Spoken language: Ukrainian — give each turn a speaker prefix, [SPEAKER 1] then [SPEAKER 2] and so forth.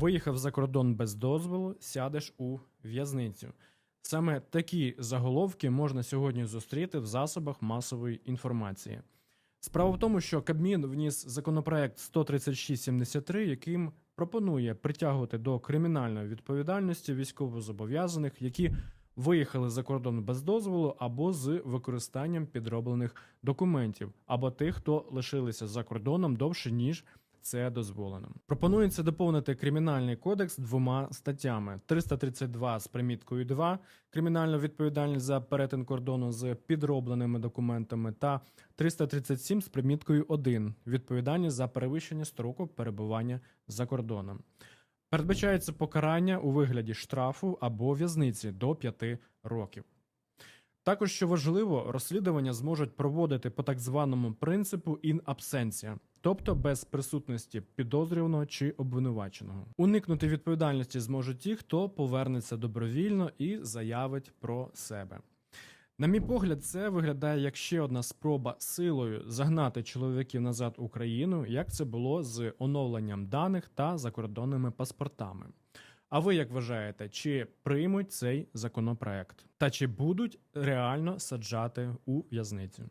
[SPEAKER 1] Виїхав за кордон без дозволу, сядеш у в'язницю. Саме такі заголовки можна сьогодні зустріти в засобах масової інформації. Справа в тому, що Кабмін вніс законопроект 13673, яким пропонує притягувати до кримінальної відповідальності військовозобов'язаних, які виїхали за кордон без дозволу або з використанням підроблених документів, або тих, хто лишилися за кордоном довше ніж це дозволено. Пропонується доповнити кримінальний кодекс двома статтями: 332 з приміткою 2 кримінальна відповідальність за перетин кордону з підробленими документами, та 337 з приміткою 1 відповідальність за перевищення строку перебування за кордоном. Передбачається покарання у вигляді штрафу або в'язниці до 5 років. Також, що важливо, розслідування зможуть проводити по так званому принципу in absentia, тобто без присутності підозрюваного чи обвинуваченого. Уникнути відповідальності зможуть ті, хто повернеться добровільно і заявить про себе. На мій погляд, це виглядає як ще одна спроба силою загнати чоловіків назад в Україну, як це було з оновленням даних та закордонними паспортами. А ви як вважаєте, чи приймуть цей законопроект? Та чи будуть реально саджати у в'язницю?